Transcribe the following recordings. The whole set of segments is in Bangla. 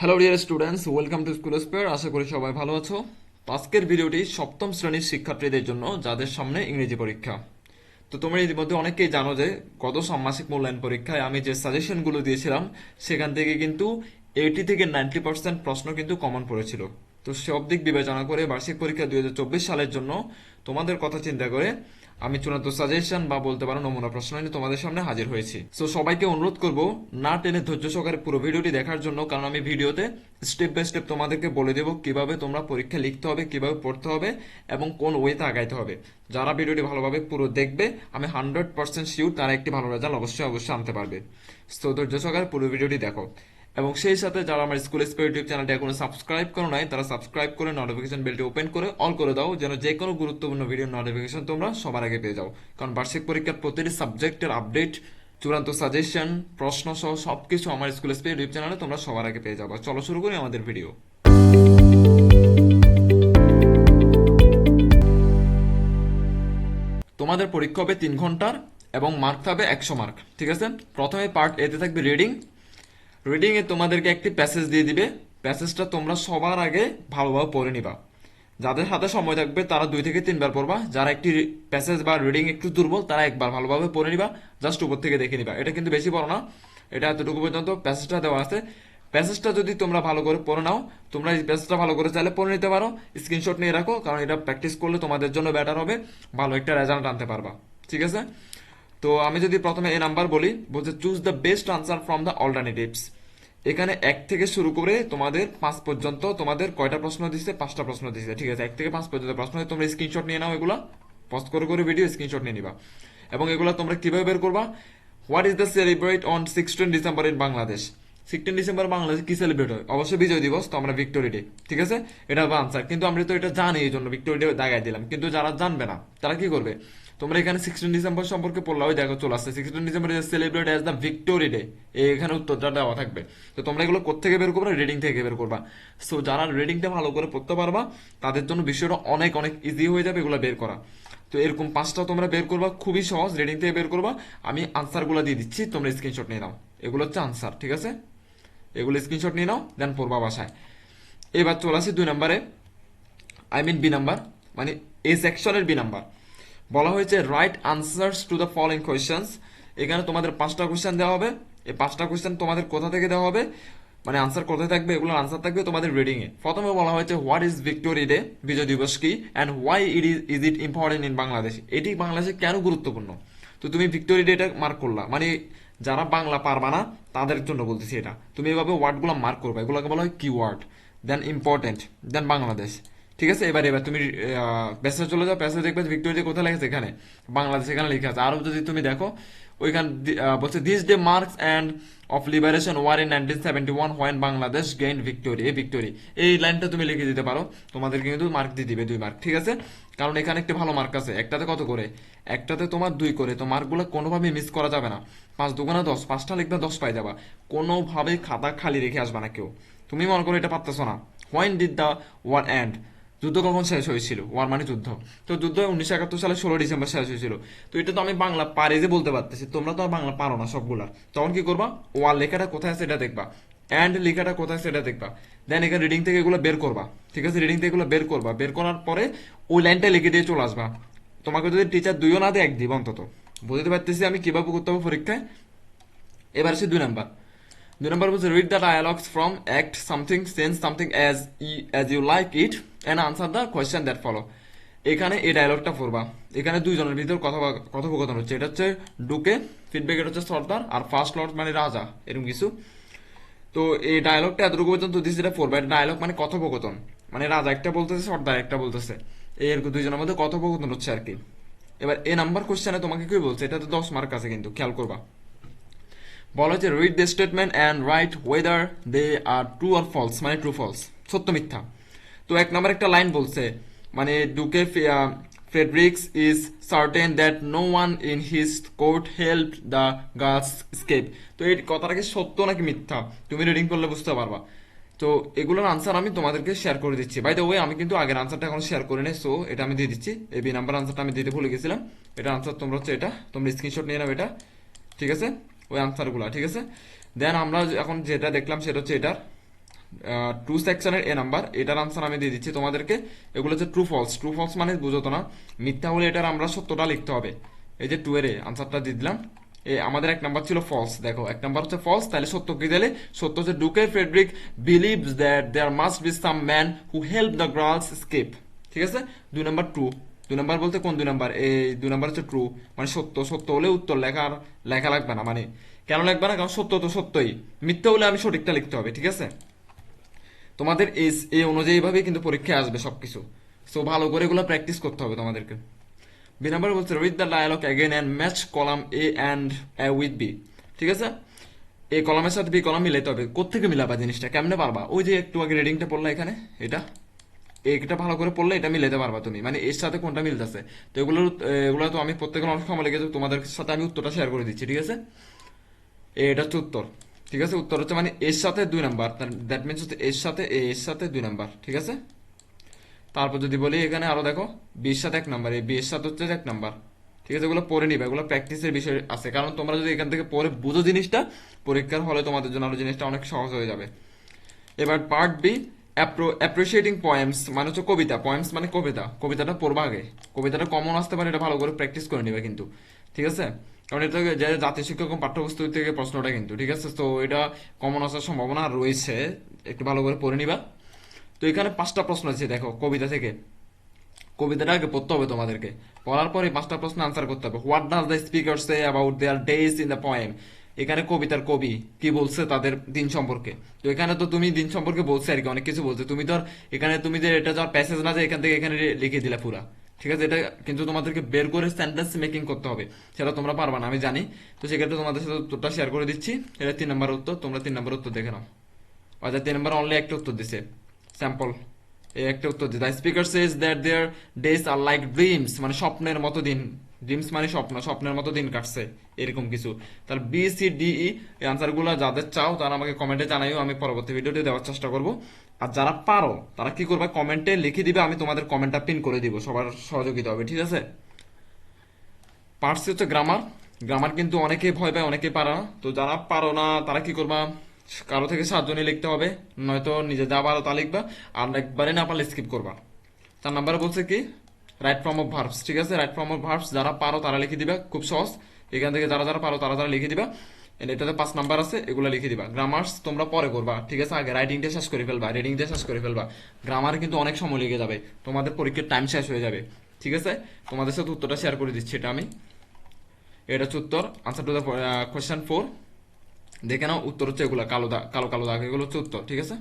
Hello dear students welcome to school spare আশা করি সবাই ভালো আছো। আজকের ভিডিওটি সপ্তম শ্রেণির শিক্ষার্থীদের জন্য, যাদের সামনে ইংরেজি পরীক্ষা। তো তোমরা ইতিমধ্যে অনেকেই জানো যে, গত ষান্মাসিক মূল্যায়ন পরীক্ষায় আমি যে সাজেশনগুলো দিয়েছিলাম, সেখান থেকে কিন্তু এইটি থেকে নাইনটি পার্সেন্ট প্রশ্ন কিন্তু কমন পড়েছিল। তো সব দিক বিবেচনা করে বার্ষিক পরীক্ষা দু হাজার চব্বিশ সালের জন্য তোমাদের কথা চিন্তা করে আমি চূড়ান্ত সাজেশন বা বলতে পারো নমুনা প্রশ্ন নিয়ে তোমাদের সামনে হাজির হয়েছি। সো সবাইকে অনুরোধ করব না টেনে ধৈর্য সহকারে পুরো ভিডিওটি দেখার জন্য, কারণ আমি ভিডিওতে স্টেপ বাই স্টেপ তোমাদেরকে বলে দেবো কীভাবে তোমরা পরীক্ষা লিখতে হবে, কীভাবে পড়তে হবে এবং কোন ওয়েতে আগাইতে হবে। যারা ভিডিওটি ভালোভাবে পুরো দেখবে, আমি হান্ড্রেড পার্সেন্ট শিওর তারা একটি ভালো রেজাল্ট অবশ্যই অবশ্যই আনতে পারবে। সো ধৈর্য সহকারে পুরো ভিডিওটি দেখো। এবং সেই সাথে যারা আমার স্কুল স্পেয়ার ইউটিউব চ্যানেলটি এখনও সাবস্ক্রাইব করো নাই, তারা সাবস্ক্রাইব করে নোটিফিকেশন বেলটি ওপেন করে অল করে দাও, যেন যে কোনো গুরুত্বপূর্ণ ভিডিও নোটিফিকেশন তোমরা সবার আগে পেয়ে যাও। কারণ বার্ষিক পরীক্ষার প্রতিটি সাবজেক্টের আপডেট চূড়ান্ত সাজেশন প্রশ্ন সহ সবকিছু আমার স্কুল স্পেয়ার ইউটিউব চ্যানেলে তোমরা সবার আগে পেয়ে যাব। চলো শুরু করি আমাদের ভিডিও তোমাদের পরীক্ষা হবে তিন ঘণ্টার এবং মার্ক থাকবে একশো মার্ক ঠিক আছে? প্রথমে পার্ট এতে থাকবে রিডিং রিডিং এ তোমাদেরকে একটি প্যাসেজ দিয়ে দিবে। প্যাসেজটা তোমরা সবার আগে ভালোভাবে পড়ে নিবা। যাদের হাতে সময় থাকবে, তারা দুই থেকে তিনবার পড়বা। যারা একটি প্যাসেজ বা রিডিং একটু দুর্বল, তারা একবার ভালোভাবে পড়ে নিবা। জাস্ট উপর থেকে দেখে নিবা। এটা কিন্তু বেশি পড়ো না। এটা এতটুকু পর্যন্ত প্যাসেজটা দেওয়া আছে। প্যাসেজটা যদি তোমরা ভালো করে পড়ে নাও, তোমরা এই প্যাসেজটা ভালো করে চাইলে পড়ে নিতে পারো। স্ক্রিনশট নিয়ে রাখো, কারণ এটা প্র্যাকটিস করলে তোমাদের জন্য বেটার হবে। ভালো একটা রেজাল্ট আনতে পারবা। ঠিক আছে? তো আমি যদি প্রথমে এই নাম্বার বলি, বলছে choose the best answer from the alternatives এখানে এক থেকে শুরু করে তোমাদের পাঁচ পর্যন্ত তোমাদের কয়টা প্রশ্ন দিচ্ছে পাঁচটা প্রশ্ন দিচ্ছে ঠিক আছে? এক থেকে পাঁচ পর্যন্ত প্রশ্ন তোমরা স্ক্রিনশট নিয়ে নাও এগুলা। পস্ট করে করে ভিডিও স্ক্রিনশট নিয়ে নিবা। এবং এগুলো তোমরা কীভাবে বের করবা? What is the celebrate on sixteen December in Bangladesh sixteen December বাংলাদেশে কি সেলিব্রেট হয়? অবশ্যই বিজয় দিবস, তো আমরা ভিক্টোরি ডে ঠিক আছে? এটা আনসার কিন্তু আমরা তো এটা জানি, এই জন্য ভিক্টোরি ডে দাগাই দিলাম। কিন্তু যারা জানবে না, তারা কি করবে? তোমরা এখানে সিক্সটিন ডিসেম্বর সম্পর্কে পড়লা, ওই দেখো চলে আসছে। Sixteen December is celebrate as the victory day এখানে উত্তরটা দেওয়া থাকবে। তো তোমরা এগুলো কোথেকে বের করবে? রিডিং থেকে বের করবা। সো যারা রিডিংটা ভালো করে পড়তে পারবা, তাদের জন্য বিষয়টা অনেক অনেক ইজি হয়ে যাবে এগুলো বের করা। তো এরকম পাঁচটা তোমরা বের করবা, খুবই সহজ। রিডিং থেকে বের করবা। আমি আনসারগুলো দিয়ে দিচ্ছি, তোমরা স্ক্রিনশট নিয়ে নাও। এগুলো হচ্ছে আনসার ঠিক আছে? এগুলো স্ক্রিনশট নিয়ে নাও দেন পড়বা বাসায়। এবার চলে আসি দুই নম্বরে। আই মিন বি নাম্বার মানে এ সেকশনের বি নাম্বার বলা হয়েছে right answers to the following questions এখানে তোমাদের পাঁচটা কোয়েশ্চেন দেওয়া হবে। এই পাঁচটা কোয়েশ্চেন তোমাদের কোথা থেকে দেওয়া হবে? মানে আনসার কোথায় থাকবে? এগুলোর আনসার থাকবে তোমাদের রিডিং এ। প্রথমে বলা হয়েছে হোয়াট ইজ ভিক্টোরি ডে বিজয় দিবস কি? And why it is is it important in Bangladesh এটি বাংলাদেশে কেন গুরুত্বপূর্ণ? তো তুমি ভিক্টোরি ডেটা মার্ক করলা। মানে যারা বাংলা পারবা না, তাদের জন্য বলতেছি এটা। তুমি এভাবে ওয়ার্ডগুলো মার্ক করবা। এগুলোকে বলা হয় কি word then important then Bangladesh ঠিক আছে, এবার এবার তুমি প্যাসেজ চলে যাও প্যাসেজ দেখবে ভিক্টোরিয়া কোথায় লেগেছে এখানে, বাংলাদেশ এখানে লেখা আছে। আরও যদি তুমি দেখো, ওইখান বলছে this day marks and of liberation war in nineteen seventy one when Bangladesh gain victory এই ভিক্টোরি এই লাইনটা তুমি লিখে দিতে পারো। তোমাদেরকে কিন্তু মার্ক দিয়ে দিবে দুই মার্ক ঠিক আছে? কারণ এখানে একটি ভালো মার্ক আছে। একটাতে কত করে? একটাতে তোমার দুই করে। তো মার্কগুলো কোনোভাবেই মিস করা যাবে না। পাঁচ দুগুণা দশ, পাঁচটা লিখবে দশ পাই যাবা। কোনোভাবেই খাতা খালি রেখে আসবে না কেউ। তুমি মনে করো এটা পারতেছো না। When did the war end যুদ্ধ কখন শেষ হয়েছিল ওয়ার মানে যুদ্ধ। তো যুদ্ধ উনিশশো একাত্তর সালে ষোলো ডিসেম্বর শেষ হয়েছিল। তো এটা তো আমি বাংলা পারি যে বলতে পারতেছি, তোমরা তো আর বাংলা পারো না সবগুলা। তখন কি করবা? ওয়ার লেখাটা কোথায় আছে এটা দেখবা। অ্যান্ড লেখাটা কোথায় আছে এটা দেখবা। দেন এখানে রিডিং থেকে এগুলো বের করবা। ঠিক আছে? রিডিং থেকে এগুলো বের করবা। বের করার পরে ওই লাইনটা লিখে দিয়ে চলে আসবা। তোমাকে যদি টিচার দুইও না দেয়, এক দিব অন্তত। বুঝতে পারতেছি আমি কীভাবে করতে হবে পরীক্ষায়? এবার আসি দুই নাম্বার। দুই নাম্বার বলছে read the dialogues from act something sense something as uh as you like it and answer the question that follow এখানে এই ডায়লগটা পড়বা। এখানে দুইজনের ভিতর কথা কথোপকথন হচ্ছে। এটা হচ্ছে ডুকে ফিডব্যাক এটা হচ্ছে সর্দার আর ফার্স্ট লর্ড মানে রাজা, এরকম কিছু। তো এই ডায়লগটা এতটুকু পর্যন্ত দিস এটা পড়বা, এটা ডায়লগ মানে কথোপকথন। মানে রাজা একটা বলতেছে সর্দার একটা বলতেছে। এরকম দুইজনের মধ্যে কথোপকথন হচ্ছে আর কি। এবার এ নাম্বার কোশ্চেনে তোমাকে কি বলছে? এটা তো দশ মার্ক আছে কিন্তু, খেয়াল করবা। বলা হচ্ছে read the statement and write whether they are true or false মানে ট্রু ফলস সত্য মিথ্যা। তো এক নম্বর একটা লাইন বলছে মানে Duke Frederick's is certain that no one in his court help the girls escape তো এই কথাটা কি সত্য নাকি মিথ্যা? তুমি রিডিং করলে বুঝতে পারবা। তো এগুলোর আনসার আমি তোমাদেরকে শেয়ার করে দিচ্ছি। বাই দ্য ওয়ে আমি কিন্তু আগের আনসারটা এখন শেয়ার করে নেই সো এটা আমি দিয়ে দিচ্ছি। এই বি নাম্বার আনসারটা আমি দিতে ভুলে গেছিলাম। এটা আনসার তোমরা হচ্ছে এটা, তোমরা স্ক্রিনশট নিয়ে নাও এটা। ঠিক আছে? ওই আনসারগুলো ঠিক আছে? দেন আমরা এখন যেটা দেখলাম সেটা হচ্ছে এটার। টু সেকশনের এ নাম্বার এটার আনসার আমি দিয়ে দিচ্ছি তোমাদেরকে। এগুলো হচ্ছে ট্রু ফলস ট্রু ফলস মানে বুঝো তো না। মিথ্যা হলে এটার আমরা সত্যটা লিখতে হবে। এই যে টু এর আনসারটা দিয়ে দিলাম। এ, আমাদের এক নাম্বার ছিল ফলস দেখো, এক নাম্বার হচ্ছে ফলস তাহলে সত্য কি দিলে? সত্য হচ্ছে Duke Frederick believes that there must be some man who help the girls escape ঠিক আছে? দুই নাম্বার ট্রু দুই নাম্বার বলতে কোন দুই নাম্বার এই দুই নাম্বার হচ্ছে ট্রু মানে সত্য। সত্য হলে উত্তর লেখার লেখা লাগবে না। মানে কেন লাগবে না? কারণ সত্য তো সত্যই। মিথ্যা হলে আমি সঠিকটা লিখতে হবে। ঠিক আছে? তোমাদের এই এ অনুযায়ী ভাবে কিন্তু পরীক্ষায় আসবে সবকিছু। সো ভালো করে এগুলো প্র্যাকটিস করতে হবে তোমাদেরকে। বি নাম্বার বলছে read the dialogue again and match column A and A with B ঠিক আছে? এ কলামের সাথে বি কলাম মিলাইতে হবে। কোথেকে মিলাবা জিনিসটা? কেমনে পারবা? ওই যে একটু আগে রিডিংটা পড়লা এখানে, এটা? এটা ভালো করে পড়লে এটা মিলাতে পারবা তুমি। মানে এর সাথে কোনটা মিলতেছে? তো এগুলো এগুলো তো আমি প্রত্যেকের অনেক সময় লেগে তোমাদের সাথে আমি উত্তরটা শেয়ার করে দিচ্ছি, ঠিক আছে? এটা হচ্ছে উত্তর। ঠিক আছে? উত্তর হচ্ছে মানে এর সাথে দুই নাম্বার। দ্যাট মিনস হচ্ছে এর সাথে এর সাথে দুই নাম্বার। ঠিক আছে? তারপর যদি বলি এখানে আরও দেখো বির সাথে এক নাম্বার, এই বিয়ের সাথে হচ্ছে এক নাম্বার। ঠিক আছে? এগুলো পড়ে নিবে, এগুলো প্র্যাকটিসের বিষয় আছে। কারণ তোমরা যদি এখান থেকে পড়ে বুঝো জিনিসটা, পরীক্ষার হলে তোমাদের জন্য আরও জিনিসটা অনেক সহজ হয়ে যাবে। এবার পার্ট বি অ্যাপ্রিসিয়েটিং পয়েমস মানে হচ্ছে কবিতা। পয়েমস মানে কবিতা। কবিতাটা পড়বা আগে। কবিতাটা কমন আসতে পারে, এটা ভালো করে প্র্যাকটিস করে নিবে কিন্তু। ঠিক আছে? কারণ এটা যে জাতীয় শিক্ষক এবং পাঠ্যপুস্তক থেকে প্রশ্নটা কিন্তু, ঠিক আছে? তো এটা কমন আসার সম্ভাবনা রয়েছে একটু ভালো করে পড়ে নিবা। তো এখানে পাঁচটা প্রশ্ন আছে দেখো কবিতা থেকে। কবিতাটা আগে পড়তে হবে তোমাদেরকে। পড়ার পরে পাঁচটা প্রশ্ন আনসার করতে হবে। What does the speaker say about their days in the poem এখানে কবিতার কবি কি বলছে তাদের দিন সম্পর্কে? তো এখানে তো তুমি দিন সম্পর্কে বলছে আর কি, অনেক কিছু বলছে। তুমি ধর এখানে তুমি যে এটা যার প্যাসেজ না যে এখান থেকে এখানে লিখে দিলে পুরা। ঠিক আছে? এটা কিন্তু তোমাদেরকে বের করে সেন্টেন্স মেকিং করতে হবে। সেটা তোমরা পারবা না, আমি জানি। তো সেক্ষেত্রে তোমাদের সাথে উত্তরটা শেয়ার করে দিচ্ছি। এটা তিন নম্বর উত্তর, তোমরা তিন নম্বর উত্তর দেখে নাও। অর্থাৎ তিন নম্বর অনলি একটা উত্তর দিছে। স্যাম্পল এই একটা উত্তর দিতে speaker says that their days are like dreams মানে স্বপ্নের মতো দিন। ড্রিমস মানে স্বপ্ন, স্বপ্নের মতো দিন কাটছে, এরকম কিছু। তাহলে বি সি ডি ই এই আনসারগুলো যাদের চাও তারা আমাকে কমেন্টে জানাইও, আমি পরবর্তী ভিডিওতে দেওয়ার চেষ্টা করব। আর যারা পারো, তারা কি করবে কমেন্টে লিখে দিবে, আমি তোমাদের কমেন্টটা পিন করে দিব, সবার সহযোগিতা হবে, ঠিক আছে? পার্টস হচ্ছে গ্রামার গ্রামার কিন্তু অনেকে ভয় পায় অনেকে পারে না। তো যারা পারো না, তারা কি করবা, কারও থেকে সাহায্য নিয়ে লিখতে হবে, নয়তো নিজে যা পারো তা লিখবা, আর একবারে না পারলে স্কিপ করবা। তার নাম্বারে বলছে কি? রাইট ফর্ম অফ ভার্বস ঠিক আছে? রাইট ফর্ম অফ ভার্বস যারা পারো তারা লিখে দিবা, খুব সহজ। এখান থেকে যারা যারা পারো তারা তারা লিখে দিবা। এটাতে পাঁচ নাম্বার আছে, এগুলো লিখে দিবা। গ্রামার্স তোমরা পরে করবা, ঠিক আছে? আগে রাইটিংটা শেষ করে ফেলবা রিডিংটা শেষ করে ফেলবা। গ্রামার কিন্তু অনেক সময় লেগে যাবে, তোমাদের পরীক্ষার টাইম শেষ হয়ে যাবে, ঠিক আছে? তোমাদের সাথে উত্তরটা শেয়ার করে দিচ্ছি এটা আমি। এটা হচ্ছে উত্তর answer to the question four দেখে নাও, উত্তর হচ্ছে এগুলো, কালো দাগ কালো কালো দাগ, এগুলো হচ্ছে উত্তর, ঠিক আছে?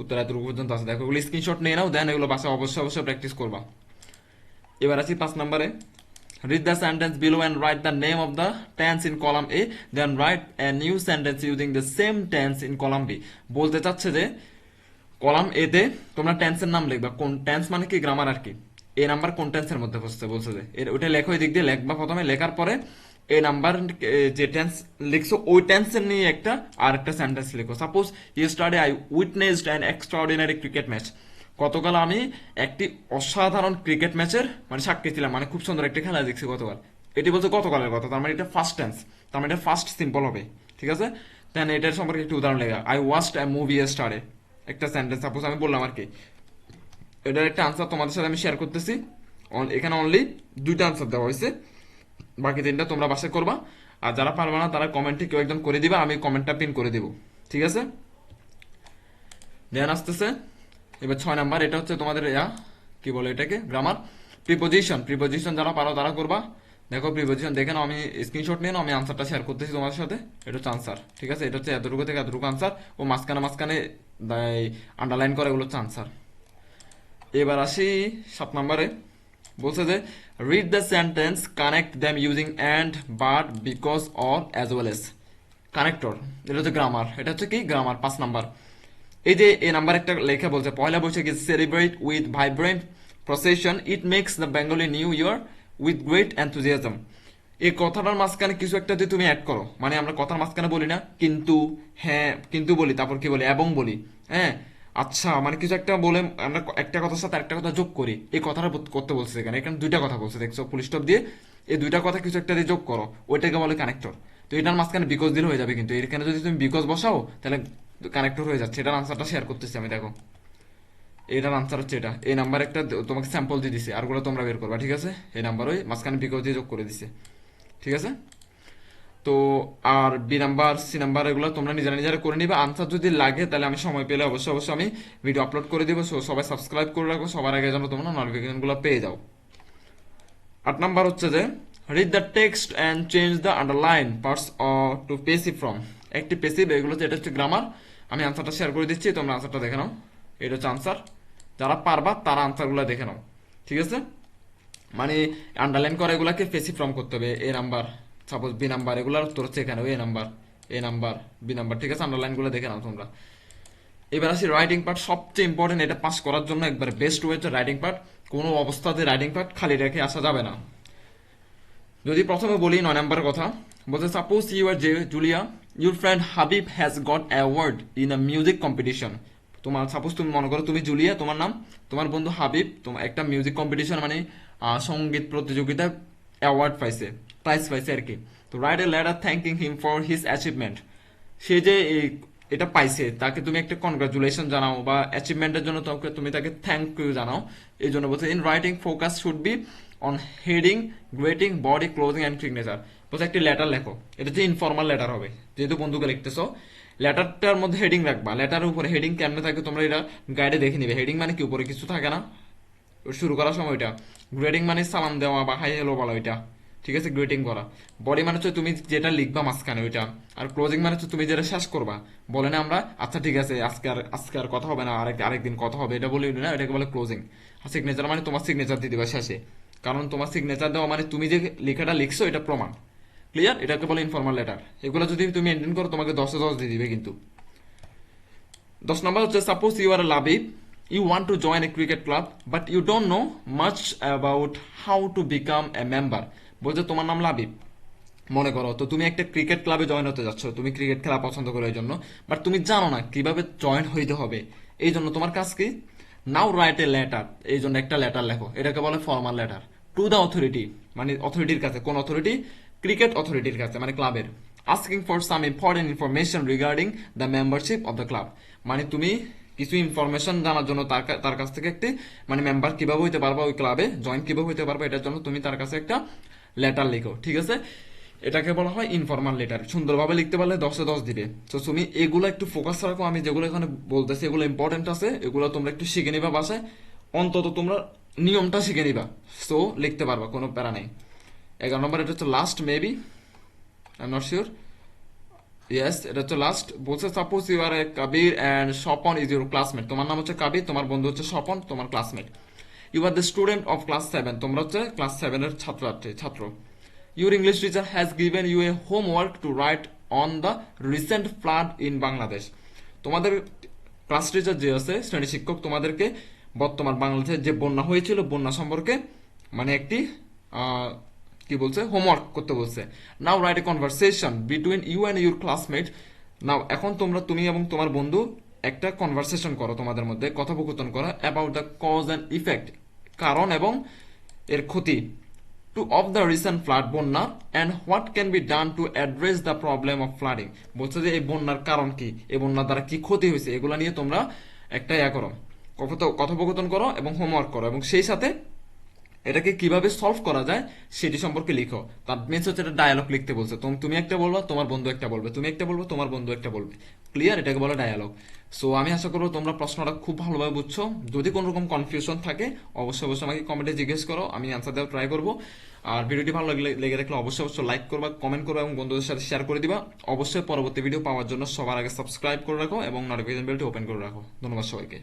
উত্তর এতটুকু পর্যন্ত আছে। দেখো, এগুলো স্ক্রিনশট নিয়ে নাও দেন এগুলো বাসায় অবশ্যই অবশ্যই প্র্যাকটিস করবা। এবার আছি পাঁচ নম্বরে। Read the sentence below and write the name of the tense in column A, then write a new sentence using the same tense in column B. বলতে চাচ্ছে যে কলাম এ তে তোমরা টেন্সের নাম লিখবা। কোন টেন্স মানে কি? গ্রামার আর কি। এ নাম্বার কোন টেন্সের মধ্যে বসছে? বলছে যে এর- ওটা লেখো দিক দিয়ে। লেখবা প্রথমে। লেখার পরে এ নাম্বার যে টেন্স লিখছো ওই টেন্সের নিয়ে একটা আর একটা সেন্টেন্স লিখো suppose yesterday I witnessed an extraordinary cricket match গতকাল আমি একটি অসাধারণ ক্রিকেট ম্যাচের মানে সাক্ষী ছিলাম। মানে খুব সুন্দর একটি খেলা দেখছি গতকাল। এটি বলছে গতকালের কথা, তার মানে এটা ফার্স্ট টেন্স তার মানে এটা ফার্স্ট সিম্পল হবে। ঠিক আছে? দেন এটার সম্পর্কে একটু উদাহরণ লেগে আই ওয়াস্ট এ মুভি স্টারে একটা সেন্টেন্স সাপোজ আমি বললাম আর কি। এটার একটা আনসার তোমাদের সাথে আমি শেয়ার করতেছি। এখানে অনলি দুইটা আনসার দেওয়া হয়েছে। বাকি তিনটা তোমরা বাসায় করবা। আর যারা পারবে না, তারা কমেন্টে কেউ একদম করে দিবা, আমি কমেন্টটা পিন করে দিব। ঠিক আছে? দেন আসতেছে এবার ছয় নাম্বার, এটা হচ্ছে তোমাদের, ইয়া, কি বলে এটাকে? গ্রামার প্রিপোজিশন প্রিপোজিশন যারা পারো, তারা করবা। দেখো প্রিপোজিশন দেখে নাও, আমি স্ক্রিনশট নিয়ে নাও, আমি আনসারটা শেয়ার করতেছি তোমাদের সাথে। এটা হচ্ছে আনসার ঠিক আছে? এটা হচ্ছে এতটুকু থেকে এতটুকু আনসার ও মাঝখানে মাঝখানে আন্ডারলাইন করে এগুলো হচ্ছে আনসার এবার আসি সাত নম্বরে। বলছে যে read the sentence connect them using and but because or as well as connector এটা হচ্ছে গ্রামার এটা হচ্ছে কি? গ্রামার পাঁচ নাম্বার। এই যে এই নাম্বার একটা লেখা বলছে, Poila Baishakh is celebrate with vibrant procession it makes the Bengali new year with great enthusiasm এই কথাটার মাঝখানে কিছু একটা যদি তুমি অ্যাড করো মানে আমরা কথার মাঝখানে বলি না, কিন্তু হ্যাঁ কিন্তু বলি, তারপর কি বলি, এবং বলি হ্যাঁ আচ্ছা মানে কিছু একটা বলে আমরা একটা কথার সাথে একটা কথা যোগ করি, এই কথাটা করতে বলছে এখানে এখানে দুইটা কথা বলছে, দেখছ পুলিশ স্টপ দিয়ে, এই দুইটা কথা কিছু একটা দিয়ে যোগ করো, ওইটাকে বলে কানেক্টর তো এটার মাঝখানে বিকজ দিলে হয়ে যাবে কিন্তু। এখানে যদি তুমি বিকজ বসাও, তাহলে কানেক্টর হয়ে যাচ্ছে। এটার আনসারটা শেয়ার করতেছি আমি, দেখো। এটার আনসার হচ্ছে এটা। এই নাম্বার একটা তোমাকে স্যাম্পল দিয়ে দিছে। আরগুলো তোমরা বের করবা, ঠিক আছে? এই নাম্বার ওই মাঝখানে বিকজ দিয়ে যোগ করে দিছে। ঠিক আছে? তো আর বি নাম্বার সি নাম্বার এগুলো তোমরা নিজেরা নিজেরা করে নিবে। আনসার যদি লাগে, তাহলে আমি সময় পেলে অবশ্যই অবশ্যই আমি ভিডিও আপলোড করে দিব। সবাই সাবস্ক্রাইব করে রাখো। সবার আগে যেন তোমরা নোটিফিকেশনগুলো পেয়ে যাও। আট নাম্বার হচ্ছে যে read the text and change the underline parts to passive from একটি পেসিভ এগুলো হচ্ছে, এটা হচ্ছে গ্রামার আমি আনসারটা শেয়ার করে দিচ্ছি, তোমরা আনসারটা দেখে নাও। এটা হচ্ছে আনসার যারা পারবা, তারা আনসারগুলো দেখে নাও। ঠিক আছে? মানে আন্ডারলাইন করে এগুলাকে পেসিভ ফর্ম করতে হবে। A number suppose B number এগুলার উত্তর হচ্ছে এখানে A number A number B number ঠিক আছে? আন্ডারলাইনগুলো দেখে নাও তোমরা। এবার আসি রাইটিং পার্ট সবচেয়ে ইম্পর্টেন্ট এটা পাস করার জন্য একবার বেস্ট ওয়ে হচ্ছে রাইটিং পার্ট কোনো অবস্থাতে রাইটিং পার্ট খালি রেখে আসা যাবে না। যদি প্রথমে বলি নয় নাম্বারের কথা, বলছে suppose you are J Julia your friend Habib has got award in a music competition তোমার সাপোজ তুমি মনে করো তুমি জুলিয়া, তোমার নাম, তোমার বন্ধু হাবিব তোমার একটা মিউজিক কম্পিটিশন মানে সংগীত প্রতিযোগিতায় অ্যাওয়ার্ড পাইছে প্রাইজ পাইছে আর কি। তো write a letter thanking him for his achievement সে যে এই- এটা পাইছে, তাকে তুমি একটা কনগ্রাচুলেশন জানাও বা অ্যাচিভমেন্টের জন্য তুমি তাকে থ্যাংক ইউ জানাও। এই জন্য বলছে in writing focus should be on heading greeting body closing and signature বলছে, একটি লেটার লেখো, এটা হচ্ছে ইনফর্মাল লেটার হবে, যেহেতু বন্ধুকে লিখতেছো। লেটারটার মধ্যে হেডিং রাখবা লেটারের উপরে হেডিং কেমনে থাকে তোমরা এটা গাইডে দেখে নিবে। হেডিং মানে কি? উপরে কিছু থাকে না। শুরু করার সময় ওইটা গ্রেডিং মানে সালাম দেওয়া বা হাই হ্যালো বলা ওইটা। ঠিক আছে গ্রেটিং করা। বডি মানে হচ্ছে তুমি যেটা লিখবা মাঝখানে ওইটা, আর ক্লোজিং মানে হচ্ছে তুমি যেটা শেষ করবা। বলে না আমরা আচ্ছা ঠিক আছে, আজকে আর আজকে আর কথা হবে না, আরেক, আরেকদিন কথা হবে। এটা বলি না, এটাকে বলে ক্লোজিং আর সিগনেচার মানে তোমার সিগনেচার দিয়ে দিবা শেষে। কারণ তোমার সিগনেচার দেওয়া মানে তুমি যে লেখাটা লিখছো, এটা প্রমাণ। ক্লিয়ার এটাকে বলে ইনফর্মাল লেটার এগুলো যদি তুমি মেনটেন করো, তোমাকে দশে দশ দিয়ে দিবে কিন্তু। দশ নম্বর হচ্ছে suppose you are Labib you want to join a cricket club but you don't know much about how to become a member বলছে তোমার নাম লাবিব। মনে করো, তো তুমি একটা ক্রিকেট ক্লাবে জয়েন হতে যাচ্ছ। তুমি ক্রিকেট খেলা পছন্দ করো এই জন্য। বাট তুমি জানো না কীভাবে জয়েন হইতে হবে। এই জন্য তোমার কাজ কি? নাও রাইট এ লেটার এই জন্য একটা লেটার লেখো। এটাকে বলে formal letter to the authority মানে অথরিটির কাছে। কোন অথরিটি ক্রিকেট অথরিটির কাছে মানে ক্লাবের asking for some important information regarding the membership of the club মানে তুমি কিছু ইনফরমেশন জানার জন্য তার তার কাছ থেকে একটি মানে মেম্বার কীভাবে হইতে পারবা ওই ক্লাবে জয়েন কীভাবে হইতে পারবা? এটার জন্য তুমি তার কাছে একটা লেটার লিখো, ঠিক আছে? এটাকে বলা হয় ইনফরমাল লেটার সুন্দরভাবে লিখতে পারলে দশে দশ দিবে। তো তুমি এগুলো একটু ফোকাস রাখো, আমি যেগুলো এখানে বলতেছি, এগুলো ইম্পর্টেন্ট আছে, এগুলো তোমরা একটু শিখে নিবা বাসায়। অন্তত তোমরা নিয়মটা শিখে নিবা। সো লিখতে পারবা, কোনো প্যারা নেই। এগারো নম্বর, এটা হচ্ছে last maybe I not sure yes এটা হচ্ছে লাস্ট বলছে suppose you are a Kabir and Swapan is your classmate তোমার নাম হচ্ছে কাবির তোমার বন্ধু হচ্ছে স্বপন তোমার classmate you are the student of class seven তোমরা হচ্ছে ক্লাস সেভেনের ছাত্রার্থী, ছাত্র। Your English teacher has given you a homework to write on the recent flood in Bangladesh তোমাদের ক্লাস টিচার যে আছে, শ্রেণি শিক্ষক, তোমাদেরকে বর্তমান বাংলাদেশের যে বন্যা হয়েছিল, বন্যা সম্পর্কে মানে একটি কি বলছে? হোমওয়ার্ক করতে বলছে। Now write a conversation between you and your classmate now এখন তোমরা, তুমি এবং তোমার বন্ধু একটা কনভারসেশন করো তোমাদের মধ্যে, কথোপকথন করো about the cause and effect কারণ এবং এর ক্ষতি। To of the recent flood বন্যা and what can be done to address the problem of flooding বলছে যে এই বন্যার কারণ কি? এই বন্যার দ্বারা কি ক্ষতি হয়েছে? এগুলো নিয়ে তোমরা একটা ইয়া করো কথো- কথোপকথন করো এবং হোমওয়ার্ক করো এবং সেই সাথে এটাকে কীভাবে সলভ করা যায় সেটি সম্পর্কে লিখো। তার মিনস হচ্ছে এটা ডায়ালগ লিখতে বলছে। তোম- একটা বলবা, তোমার বন্ধু একটা বলবে। তুমি একটা বলবে, তোমার বন্ধু একটা বলবে। ক্লিয়ার এটাকে বলে ডায়ালগ সো আমি আশা করব তোমরা প্রশ্নটা খুব ভালোভাবে বুঝছ। যদি কোনো রকম কনফিউশন থাকে, অবশ্যই অবশ্যই আমাকে কমেন্টে জিজ্ঞেস করো, আমি অ্যান্সার দেওয়ার ট্রাই করব। আর ভিডিওটি ভালো লাগলে লেগে থাকলে অবশ্যই অবশ্যই লাইক করবা কমেন্ট করবা এবং বন্ধুদের সাথে শেয়ার করে দিবা। অবশ্যই পরবর্তী ভিডিও পাওয়ার জন্য সবার আগে সাবস্ক্রাইব করে রাখো এবং নোটিফিকেশন বেলটি ওপেন করে রাখো। ধন্যবাদ সবাইকে।